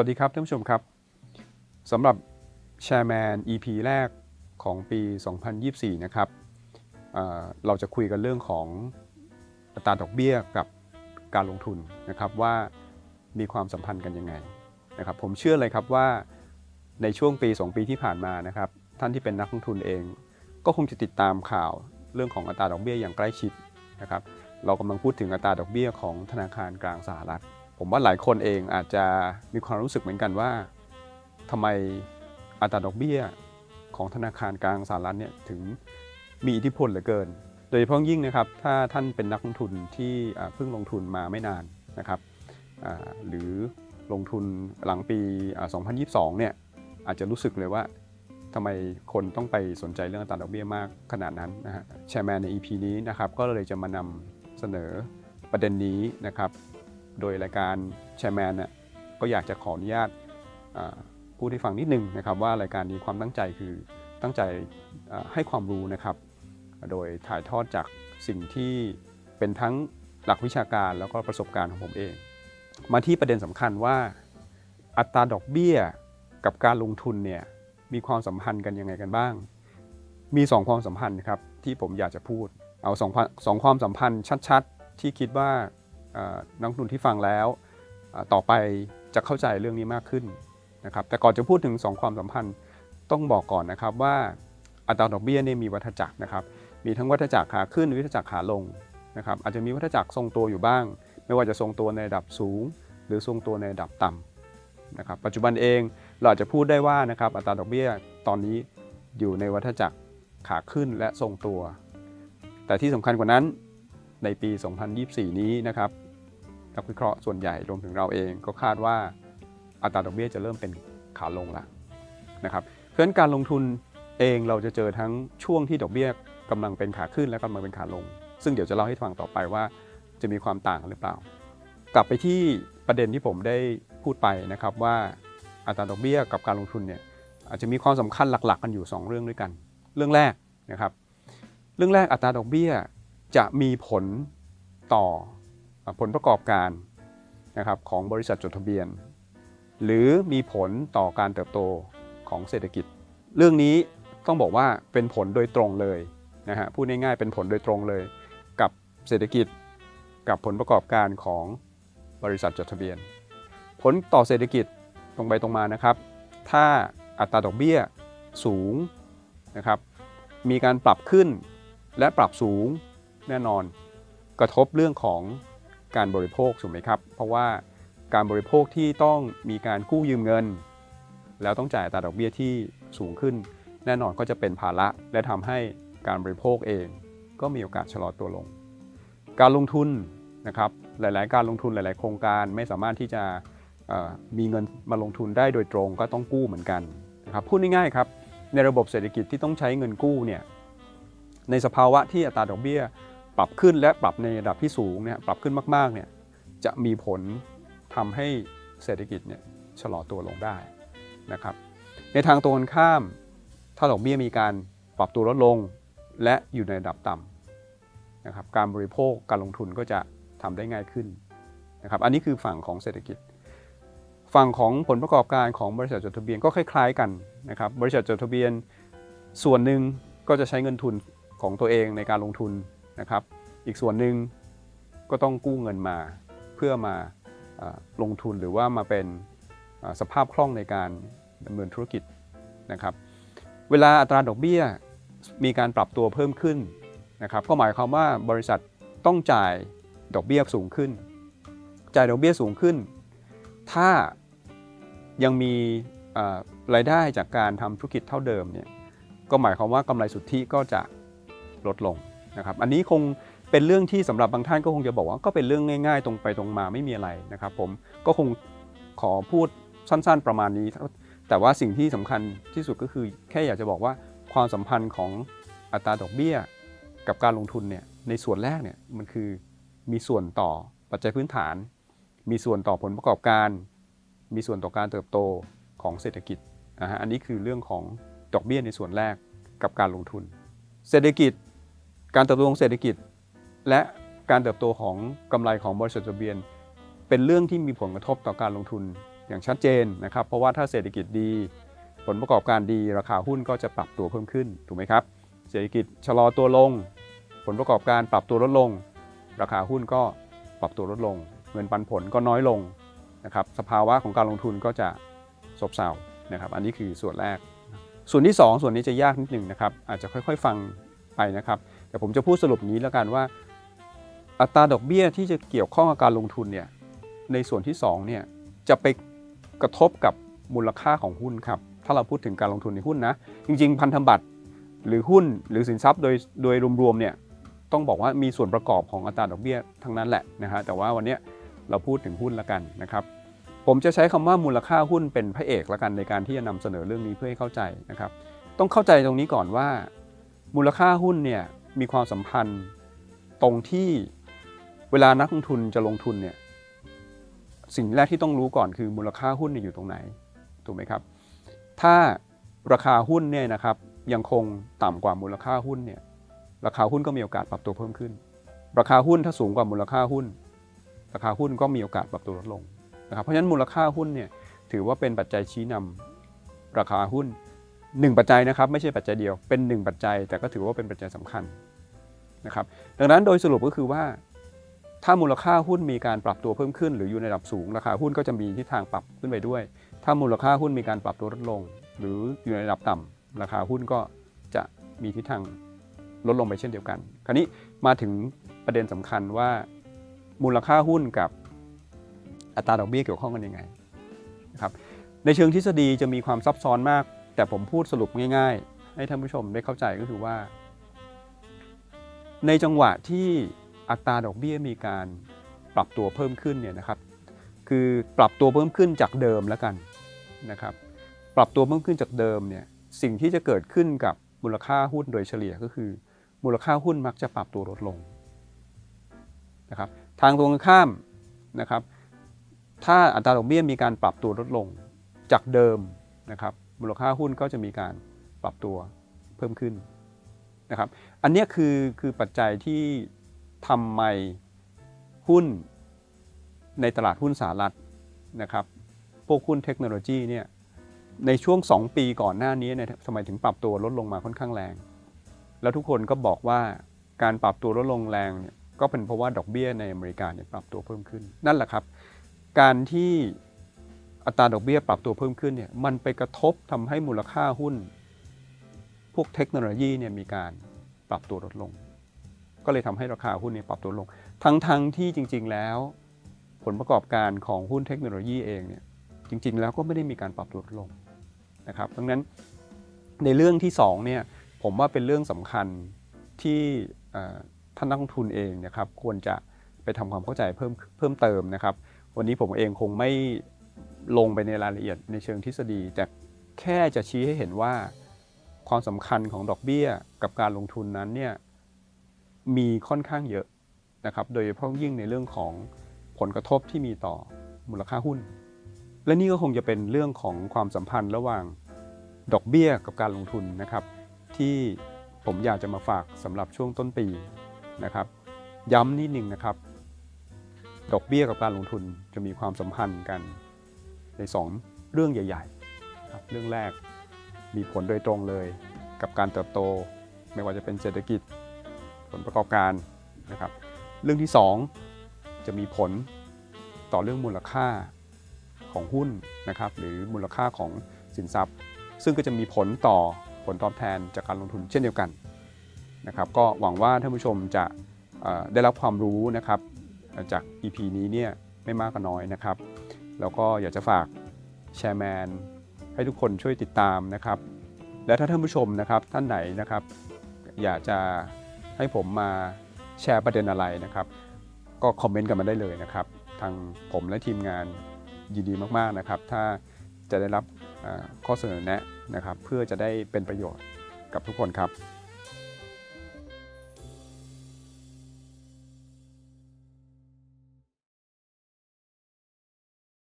สวัสดีครับท่านผู้ชมครับสำหรับแชร์แมน EP แรกของปี 2024 นะครับเเราจะคุยกันเรื่องของอัตราดอกเบี้ยกับการลงทุนนะครับว่ามีความสัมพันธ์กันยังไงนะครับผมเชื่อเลยครับว่าในช่วงปี 2 ปีที่ผ่านมานะครับท่านที่เป็นนักลงทุนเอง ก็คงจะติดตามข่าวเรื่องของอัตราดอกเบี้ยอย่างใกล้ชิดนะครับเรากำลังพูดถึงอัตราดอกเบี้ยของธนาคารกลางสหรัฐ ผมว่าหลายคนเองอาจจะมีความรู้สึกเหมือนกันว่าทำไมอัตราดอกเบี้ยของธนาคารกลางสหรัฐเนี่ยถึงมีอิทธิพลเหลือเกิน โดยเฉพาะยิ่งนะครับถ้าท่านเป็นนักลงทุนที่เพิ่งลงทุนมาไม่นานนะครับหรือลงทุนหลังปี 2022 เนี่ยอาจจะรู้สึกเลยว่าทำไมคนต้องไปสนใจเรื่องอัตราดอกเบี้ยมากขนาดนั้นนะฮะแชร์แมนใน EP นี้นะครับก็เลยจะมานำเสนอประเด็นนี้นะครับ โดยรายการแชร์แมนเนี่ยก็อยากจะขออนุญาตอ่าพูดให้ฟังนิดนึงนะครับว่ารายการนี้ความตั้งใจคือตั้งใจให้ความรู้นะครับ โดยถ่ายทอดจากสิ่งที่เป็นทั้งหลักวิชาการแล้วก็ประสบการณ์ของผมเอง มาที่ประเด็นสำคัญว่า อัตราดอกเบี้ยกับการลงทุนเนี่ยมีความสัมพันธ์กันยังไงกันบ้าง มี 2 ความสัมพันธ์ครับที่ผมอยากจะพูด เอาสองความสองความสัมพันธ์ชัด ๆ ที่คิดว่า นักลงทุนที่ฟังแล้ว ต่อไปจะเข้าใจเรื่องนี้มากขึ้นนะครับแต่ก่อนจะพูดถึง 2 ความสัมพันธ์ต้องบอกก่อนนะครับว่าอัตราดอกเบี้ยเนี่ยมีวัฏจักรนะครับมีทั้งวัฏจักรขาขึ้นวัฏจักรขาลงนะครับอาจจะมีวัฏจักรทรงตัวอยู่บ้าง ไม่ว่าจะทรงตัวในระดับสูง หรือทรงตัวในระดับต่ำนะครับปัจจุบันเองเราอาจจะพูดได้ว่านะครับอัตราดอกเบี้ยตอนนี้อยู่ในวัฏจักรขาขึ้นและทรงตัว แต่ที่สำคัญกว่านั้น ในปี 2024 นี้นะครับนักวิเคราะห์ส่วนใหญ่รวมถึงเราเองก็คาดว่าอัตราดอกเบี้ยจะเริ่มเป็นขาลงแล้วนะครับเพราะฉะนั้นการลงทุนเองเราจะเจอทั้งช่วงที่ดอกเบี้ยกำลังเป็นขาขึ้นและกำลังเป็นขาลง ซึ่งเดี๋ยวจะเล่าให้ฟังต่อไปว่าจะมีความต่างหรือเปล่า กลับไปที่ประเด็นที่ผมได้พูดไปนะครับว่าอัตราดอกเบี้ยกับการลงทุนเนี่ยอาจจะมีความสำคัญหลัก ๆ กันอยู่ 2 เรื่องด้วยกัน เรื่องแรกนะครับ เรื่องแรกอัตราดอกเบี้ย จะมีผลต่อผลประกอบการนะครับของบริษัทจดทะเบียน หรือมีผลต่อการเติบโตของเศรษฐกิจ เรื่องนี้ต้องบอกว่าเป็นผลโดยตรงเลยนะฮะพูดง่ายๆเป็นผลโดยตรงเลย กับเศรษฐกิจกับผลประกอบการของบริษัทจดทะเบียน ผลต่อเศรษฐกิจตรงไปตรงมานะครับ ถ้าอัตราดอกเบี้ยสูงนะครับมีการปรับขึ้นและปรับสูง แน่นอน กระทบเรื่องของการบริโภคถูกไหมครับ เพราะว่าการบริโภคที่ต้องมีการกู้ยืมเงิน แล้วต้องจ่ายอัตราดอกเบี้ยที่สูงขึ้น แน่นอนก็จะเป็นภาระและทำให้การบริโภคเอง ก็มีโอกาสชะลอตัวลง การลงทุนนะครับหลาย ๆ การลงทุนหลาย ๆ โครงการไม่สามารถที่จะมีเงินมาลงทุนได้โดยตรงก็ต้องกู้เหมือนกันนะครับพูดง่ายๆครับในระบบเศรษฐกิจที่ต้องใช้เงินกู้เนี่ยในสภาวะที่อัตราดอกเบี้ย ปรับขึ้นและปรับในระดับที่สูงเนี่ยปรับขึ้นมากๆเนี่ยจะมีผลทำให้เศรษฐกิจเนี่ยชะลอตัวลงได้นะครับ ในทางตรงกันข้าม ถ้าดอกเบี้ยมีการปรับตัวลดลงและอยู่ในระดับต่ำนะครับการบริโภคการลงทุนก็จะทำได้ง่ายขึ้นนะครับอันนี้คือฝั่งของเศรษฐกิจ ฝั่งของผลประกอบการของบริษัทจดทะเบียนก็คล้าย ๆ กันนะครับบริษัทจดทะเบียนส่วนหนึ่งก็จะใช้เงินทุนของตัวเองในการลงทุน นะครับ อีกส่วนหนึ่งก็ต้องกู้เงินมาเพื่อมาลงทุนหรือว่ามาเป็นสภาพคล่องในการดำเนินธุรกิจนะครับ เวลาอัตราดอกเบี้ยมีการปรับตัวเพิ่มขึ้นนะครับก็หมายความว่าบริษัทต้องจ่ายดอกเบี้ยสูงขึ้น จ่ายดอกเบี้ยสูงขึ้น ถ้ายังมีรายได้จากการทำธุรกิจเท่าเดิมเนี่ยก็หมายความว่ากำไรสุทธิก็จะลดลง นะครับอันนี้คงเป็นเรื่องที่สำหรับบางท่านก็คงจะบอกว่าก็เป็นเรื่องง่าย ๆ ตรงไปตรงมาไม่มีอะไรนะครับผมก็คงขอพูดสั้น ๆประมาณนี้ แต่ว่าสิ่งที่สำคัญที่สุดก็คือแค่อยากจะบอกว่าความสัมพันธ์ของอัตราดอกเบี้ย กับการลงทุนเนี่ยในส่วนแรกเนี่ยมันคือมีส่วนต่อปัจจัยพื้นฐาน มีส่วนต่อผลประกอบการ มีส่วนต่อการเติบโตของเศรษฐกิจนะฮะอันนี้คือเรื่องของดอกเบี้ยในส่วนแรกกับการลงทุน เศรษฐกิจ การเติบโตของเศรษฐกิจ และการเติบโตของกำไรของบริษัทจดทะเบียน เป็นเรื่องที่มีผลกระทบต่อการลงทุนอย่างชัดเจนนะครับ เพราะว่าถ้าเศรษฐกิจดี ผลประกอบการดีราคาหุ้นก็จะปรับตัวเพิ่มขึ้นถูกไหมครับ เศรษฐกิจชะลอตัวลง ผลประกอบการปรับตัวลดลง ราคาหุ้นก็ปรับตัวลดลง เงินปันผลก็น้อยลงนะครับสภาวะของการลงทุนก็จะซบเซานะครับอันนี้คือส่วนแรก ส่วนที่ 2 ส่วนนี้จะยากนิดหนึ่งนะครับอาจจะค่อยๆ ฟังไปนะครับ แต่ผมจะพูดสรุปนี้แล้วกันว่า อัตราดอกเบี้ยที่จะเกี่ยวข้องกับการลงทุนเนี่ยในส่วนที่2เนี่ยจะไปกระทบกับมูลค่าของหุ้นครับถ้าเราพูดถึงการลงทุนในหุ้นนะจริง ๆ พันธบัตรหรือหุ้นหรือสินทรัพย์โดยโดยรวมๆเนี่ยต้องบอกว่ามีส่วนประกอบของอัตราดอกเบี้ยทั้งนั้นแหละนะฮะแต่ว่าวันนี้เราพูดถึงหุ้นละกันนะครับผมจะใช้คำว่ามูลค่าหุ้นเป็นพระเอกละกันในการที่จะนำเสนอเรื่องนี้เพื่อให้เข้าใจนะครับ ต้องเข้าใจตรงนี้ก่อนว่า มูลค่าหุ้นเนี่ย มีความสัมพันธ์ตรงที่เวลานักลงทุนจะลงทุนเนี่ยสิ่งแรกที่ต้องรู้ก่อนคือมูลค่าหุ้นอยู่ตรงไหนถูกไหมครับ ถ้าราคาหุ้นเนี่ยนะครับยังคงต่ำกว่ามูลค่าหุ้นเนี่ยราคาหุ้นก็มีโอกาสปรับตัวเพิ่มขึ้น ราคาหุ้นถ้าสูงกว่ามูลค่าหุ้น ราคาหุ้นก็มีโอกาสปรับตัวลดลงนะครับเพราะฉะนั้นมูลค่าหุ้นเนี่ยถือว่าเป็นปัจจัยชี้นำราคาหุ้น หนึ่งปัจจัยนะครับไม่ใช่ปัจจัยเดียวเป็นหนึ่งปัจจัย แต่ก็ถือว่าเป็นปัจจัยสำคัญนะครับดังนั้นโดยสรุปก็คือว่า ถ้ามูลค่าหุ้นมีการปรับตัวเพิ่มขึ้น หรืออยู่ในระดับสูงราคาหุ้นก็จะมีทิศทางปรับขึ้นไปด้วย ถ้ามูลค่าหุ้นมีการปรับตัวลดลง หรืออยู่ในระดับต่ำราคาหุ้นก็จะมีทิศทางลดลงไปเช่นเดียวกัน คราวนี้มาถึงประเด็นสำคัญว่า มูลค่าหุ้นกับอัตราดอกเบี้ยเกี่ยวข้องกันยังไงนะครับในเชิงทฤษฎีจะมีความซับซ้อนมาก แต่ผมพูดสรุปง่าย ๆ ให้ท่านผู้ชมได้เข้าใจก็คือว่า ในจังหวะที่อัตราดอกเบี้ยมีการปรับตัวเพิ่มขึ้นเนี่ยนะครับ คือปรับตัวเพิ่มขึ้นจากเดิมแล้วกันนะครับ ปรับตัวเพิ่มขึ้นจากเดิมเนี่ยสิ่งที่จะเกิดขึ้นกับมูลค่าหุ้นโดยเฉลี่ยก็คือ มูลค่าหุ้นมักจะปรับตัวลดลงนะครับทางตรงข้ามนะครับ ถ้าอัตราดอกเบี้ยมีการปรับตัวลดลงจากเดิมนะครับ มูลค่าหุ้นก็จะมีการปรับตัวเพิ่มขึ้นนะครับ อันนี้คือคือปัจจัยที่ทำไมหุ้นในตลาดหุ้นสหรัฐนะครับ พวกหุ้นเทคโนโลยีเนี่ยในช่วง 2 ปีก่อนหน้านี้เนี่ยทำไมถึงปรับตัวลดลงมาค่อนข้างแรง แล้วทุกคนก็บอกว่าการปรับตัวลดลงแรงเนี่ยก็เป็นเพราะว่าดอกเบี้ยในอเมริกาเนี่ยปรับตัวเพิ่มขึ้น นั่นแหละครับ การที่ อัตราดอกเบี้ยปรับตัวเพิ่มขึ้นเนี่ยมันไปกระทบทำให้มูลค่าหุ้น พวกเทคโนโลยีเนี่ยมีการปรับตัวลดลง ก็เลยทำให้ราคาหุ้นเนี่ยปรับตัวลง ทั้งๆทที่จริง ๆ แล้ว ผลประกอบการของหุ้นเทคโนโลยีเองเนี่ยจริง ๆ แล้วก็ไม่ได้มีการปรับตัวลดลงนะครับดังนั้นในเรื่องที่2เนี่ยผมว่าเป็นเรื่องสำคัญที่ท่านนักลงทุนเองนะครับควรจะไปทำความเข้าใจเพิ่มเพิ่มเติมนะครับ วันนี้ผมเองคงไม่ ลงไปในรายละเอียดในเชิงทฤษฎี แต่แค่จะชี้ให้เห็นว่าความสำคัญของดอกเบี้ยกับการลงทุนนั้นเนี่ยมีค่อนข้างเยอะนะครับ โดยเฉพาะยิ่งในเรื่องของผลกระทบที่มีต่อมูลค่าหุ้น และนี่ก็คงจะเป็นเรื่องของความสัมพันธ์ระหว่างดอกเบี้ยกับการลงทุนนะครับ ที่ผมอยากจะมาฝากสำหรับช่วงต้นปีนะครับ ย้ำนิดหนึ่งนะครับ ดอกเบี้ยกับการลงทุนจะมีความสัมพันธ์กัน ใน 2 เรื่องใหญ่ๆครับเรื่องแรกมีผลโดยตรงเลยกับการเติบโต ไม่ว่าจะเป็นเศรษฐกิจ ผลประกอบการนะครับเรื่องที่ 2 จะมีผลต่อเรื่องมูลค่าของหุ้นนะครับหรือมูลค่าของสินทรัพย์ ซึ่งก็จะมีผลต่อผลตอบแทนจากการลงทุนเช่นเดียวกันนะครับก็หวังว่าท่านผู้ชมจะได้รับความรู้นะครับจาก EP นี้เนี่ยไม่มากก็น้อยนะครับ แล้วก็อยากจะฝากแชร์แมนให้ทุกคนช่วยติดตามนะครับ และถ้าท่านผู้ชมนะครับท่านไหนนะครับ อยากจะให้ผมมาแชร์ประเด็นอะไรนะครับ ก็คอมเมนต์กันมาได้เลยนะครับ ทางผมและทีมงานยินดีมากๆนะครับ ถ้าจะได้รับข้อเสนอแนะนะครับ เพื่อจะได้เป็นประโยชน์กับทุกคนครับ